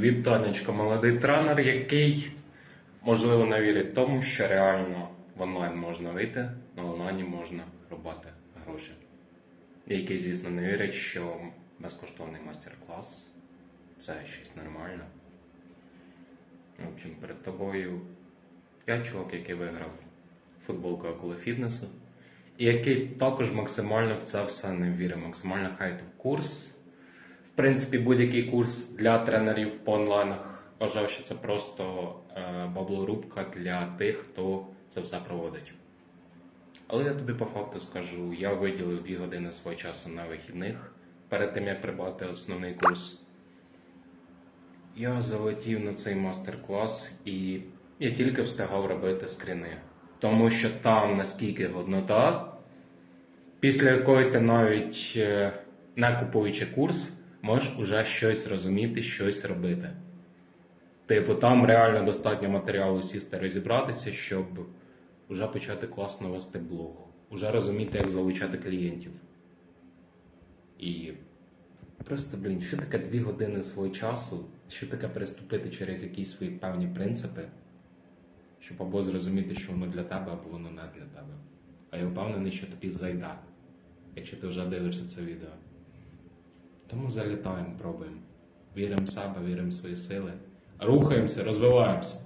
Вітанечко, молодий тренер, який можливо не вірить тому, що реально в онлайн можна вийти, на онлайні можна робити гроші. Який, звісно, не вірить, що безкоштовний майстер-клас це щось нормальне. В общем, перед тобою п'ять чувак, який виграв футболку Акули Фітнесу, і який також максимально в це все не вірить, максимально хайтив курс. В принципі, будь-який курс для тренерів по онлайнах вважав, що це просто е, баблорубка для тих, хто це все проводить. Але я тобі по факту скажу, я виділив 2 години свого часу на вихідних перед тим, як придбати основний курс. Я залетів на цей мастер-клас і я тільки встигав робити скріни. Тому що там наскільки годнота, після якої ти навіть е, не купуючи курс, можеш уже щось розуміти, щось робити. Типу, там реально достатньо матеріалу сісти розібратися, щоб вже почати класно вести блог, уже розуміти, як залучати клієнтів. І просто, блін, що таке дві години свого часу, що таке переступити через якісь свої певні принципи, щоб або зрозуміти, що воно для тебе, або воно не для тебе. А я впевнений, що тобі зайде, якщо ти вже дивишся це відео. Тому залітаємо, пробуємо. Віримо в себе, віримо в свої сили. Рухаємося, розвиваємося.